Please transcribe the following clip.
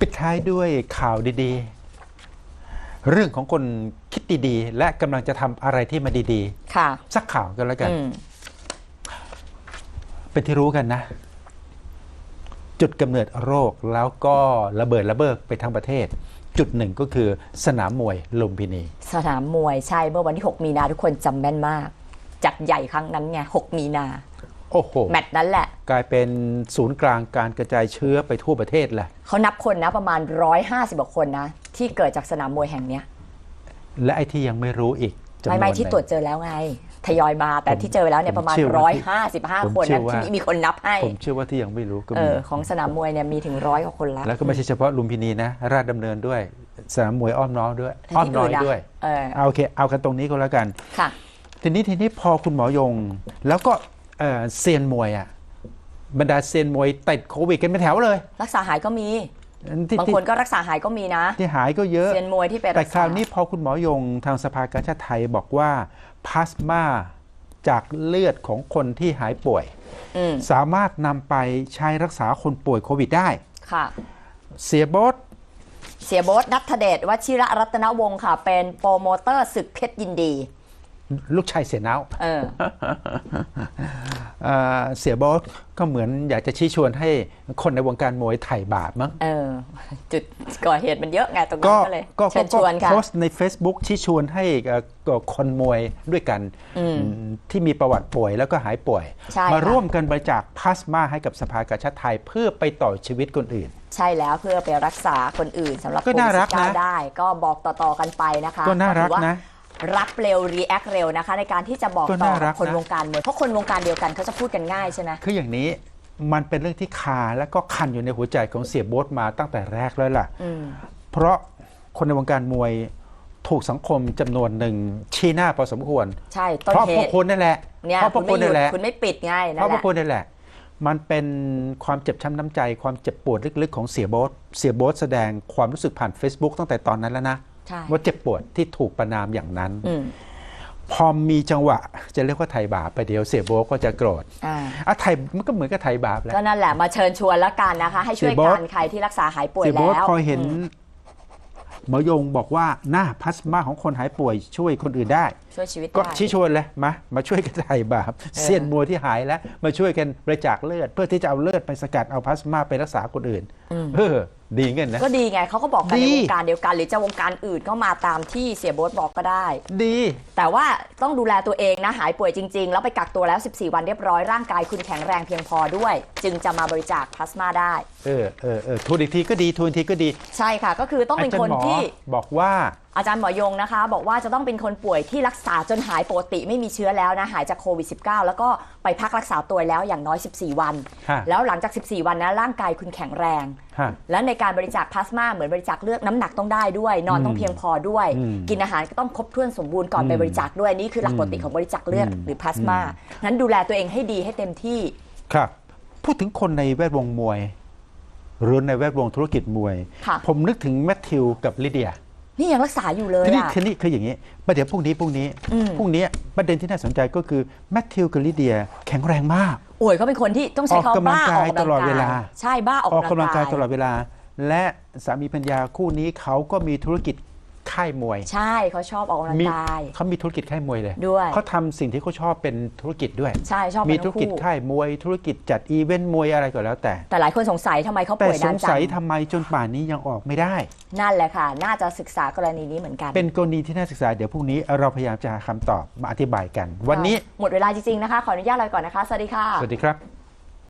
ปิดท้ายด้วยข่าวดีๆ เรื่องของคนคิดดีๆ และกำลังจะทำอะไรที่มันดีค่ะ ๆ สักข่าวกันแล้วกัน อืม เป็นที่รู้กันนะ จุดกำเนิดโรคแล้วก็ระเบิดระเบิดไปทั้งประเทศ จุดหนึ่งก็คือสนามมวยลุมพินี สนามมวยใช่เมื่อวันที่ 6 มีนาทุกคนจำแม่นมาก จัดใหญ่ครั้งนั้นไง 6 มีนา โอ้โหแมตช์นั้นแหละ กลายเป็นศูนย์กลางการกระจายเชื้อไปทั่วประเทศแหละเขานับคนนะประมาณ 150กว่าคนนะ ที่เกิดจากสนามมวยแห่งเนี้ย และไอ้ที่ยังไม่รู้อีกจำนวนไม่ไม่ที่หนึ่งตรวจเจอแล้วไง ทยอยมาแต่ผมที่เจอแล้วเนี่ยประมาณผมเชื่อว่าที่ผม155 คนเชื่นะอว่าที่มีคนนับให้ ผมเชื่อว่าที่ยังไม่รู้ก็เอมีอของสนามมวยเนี่ยมีถึงร้อยกว่าคนแล้วแล้วก็ไม่ใช่เฉพาะลุมพินีนะ ราชดำเนินด้วยสนามมวยอ้อมน้อยด้วยแต่อ้อมที่น้อยอื่นอะด้วยเออเอาโอเค เอากันตรงนี้ก็แล้วกันค่ะทีนี้ทีนี้พอคุณหมอยงแล้วก็ เอ่อเซียนมวยอะบรรดาเซียนมวยติดโควิดกันเป็นแถวเลย รักษาหายก็มีที่บางที่คนก็รักษาหายก็มีนะ ที่หายก็เยอะเซียนมวยที่ไปแต่รักคราษาวนี้พอคุณหมอยงทางสภากาชาติไทยบอกว่าพลาสมาจากเลือดของคนที่หายป่วยอืมสามารถนำไปใช้รักษาคนป่วยโควิดได้ค่ะ เสียโบทเสียโบ๊ทนัทเดชวชิระรัตนวงศ์ค่ะ เป็นโปรโมเตอร์ศึกเพชรยินดี ลูกชายเสียเนาเออเอ่อเสียโบทก็เหมือนอยากจะชี้ชวนให้คนในวงการมวยไถ่บาปมั้งเออจุดก่อเหตุมันเยอะไงตรงนั้ก็นก็เลยก็เชิญชวนค่ะโพสต์ใน Facebook ชี้ชวนให้เอ่อก็คนมวยด้วยกันอืมที่มีประวัติป่วยแล้วก็หายป่วยใช่มาค่ะร่วมกันบริจาคพลาสมาให้กับสภากาชาติไทยเพื่อไปต่อชีวิตคนอื่น ใช่แล้วเพื่อไปรักษาคนอื่นสำหรับก็น่ารักนะโควิด19ได้ก็บอกต่อๆกันไปนะคะก็น่ารักถือว่านะ รับเร็วรีแอคเร็วนะคะ ในการที่จะบอกก็ต่อน่ารักับกคนนะ วงการมวยเพราะคนวงการเดียวกันเขาจะพูดกันง่ายใช่ไหม คืออย่างนี้มันเป็นเรื่องที่คาและก็คันอยู่ในหัวใจของเสียโบ๊ทมาตั้งแต่แรกแล้วล่ะ อืม เพราะคนในวงการมวยถูกสังคมจำนวนหนึ่งชี้หน้าพอสมควร ใช่ต้นเพราะเหพวกตุคุณนั่นแหละเนี่ยเพราะพคุวณกไม่คุณหยุนั่ดนแหละ คุณไม่ปิดไงเพนั่นราะแหพวละกคุณนั่นแหละ มันเป็นความเจ็บช้ำน้ำใจ ความเจ็บปวดลึกๆ ของเสียโบ๊ทเสียโบ๊ทแสดงความรู้สึกผ่าน Facebook ตั้งแต่ตอนนั้นแล้วนะใช่ ว่าเจ็บปวดที่ถูกประนามอย่างนั้นอืมพอมีจังหวะจะเรียกว่าไทยบาปไปเดียวเสียโบ๊ทก็จะโกรธอ่าอะไทยมันก็เหมือนกับไทยบาปแหล้วก็นั่นแหละมาเชิญชวนแล้วกันนะคะ ให้ช่วยเสียโบ๊กัทนใครที่รักษาหายป่วยเสียโบ๊ทแล้วพอเห็นอืมหมอยงบอกว่าหน้าพลาสมาของคนหายป่วยช่วยคนอื่นได้ ช่วยชีวิตก็ได้ชี้ชวนเลยมามาช่วยกันไถ่บาปเซียนมวยที่หายแล้ว มาช่วยกันบริจาคเลือด เพื่อที่จะเอาเลือดไปสกัดเอาพลาสมาไปรักษาคนอื่นเออ ดีเงินนะ ก็ดีไงเขาก็บอกกันดีในวงการเดียวกัน หรือจะวงการอื่นก็มาตามที่เสียโบ๊ทบอกก็ได้ ดี แต่ว่าต้องดูแลตัวเองนะหายป่วยจริง ๆ แล้วไปกักตัวแล้ว 14 วันเรียบร้อยร่างกายคุณแข็งแรงเพียงพอด้วย จึงจะมาบริจาคพลาสมาได้ เออเออเออทวนอีกทีก็ดีทวนอีกทีก็ดีใช่ค่ะ ก็คือต้องเป็นาจารคย์นหมอที่บอกว่า อาจารย์หมอยงนะคะ บอกว่าจะต้องเป็นคนป่วยที่รักษาจนหายปกติไม่มีเชื้อแล้วนะหายจากโควิด -19 แล้วก็ไปพักรักษาตัวแล้วอย่างน้อย 14 วัน ฮะ แล้วหลังจาก 14 วันนะร่างกายคุณแข็งแรง ฮะ และในการบริจาคพลาสมาเหมือนบริจาคเลือดน้ำหนักต้องได้ด้วย นอนต้องเพียงพอด้วย อืมกินอาหารก็ต้องครบถ้วนสมบูรณ์ก่อนไปบริจาคด้วยนี่คือหลักปกติของบริจาคเลือดอืม หรือพลาสมานั้นดูแลตัวเองให้ดีให้เต็มที่ ครับ พูดถึงคนในแวดวงมวย หรือในแวดวงธุรกิจมวย ค่ะ ผมนึกถึงแมทธิวกับลิเดีย นี่ยังรักษาอยู่เลยทีนี้อะทีนี้คืออย่างนี้ประเดี๋ยวพรุ่งนี้พรุ่งนี้อืม พรุ่งนี้ประเด็นที่น่าสนใจก็คือแมทธิวกับลิเดียแข็งแรงมาก โอ้ยเขาเป็นคนที่ต้องใช้ออกกำลังคำบ้าออกกายกำลังตลอดกาเวยลา ใช่บ้าออกออกกำกำลัลังงกากายยตลอดเวลา และสามีพัญญาคู่นี้เขาก็มีธุรกิจ ค่ายมวย ใช่เขาชอบออกกำลังมีกาย เขามีธุรกิจค่ายมวยเลยด้วย เขาทำสิ่งที่เขาชอบเป็นธุรกิจด้วย ใช่ชอบมีกันธุรทั้งกิจคู่ค่ายมวย ธุรกิจจัดอีเวนต์มวยอะไรก็แล้วแต่ แต่หลายคนสงสัยทำไมเขาแต่ป่วยสนานงจัสัยงทำไมจนป่านนี้ยังออกไม่ได้ นั่นแหละค่ะ น่าจะศึกษากรณีนี้เหมือนกันเป็นกรณีที่น่าศึกษาเดี๋ยวพรุ่งนี้เราพยายามจะหาคำตอบมาอธิบายกัน วันนี้หมดเวลาจริงๆนะคะ ขออนุญาตลาไปก่อนนะคะ สวัสดีค่ะ สวัสดีครับ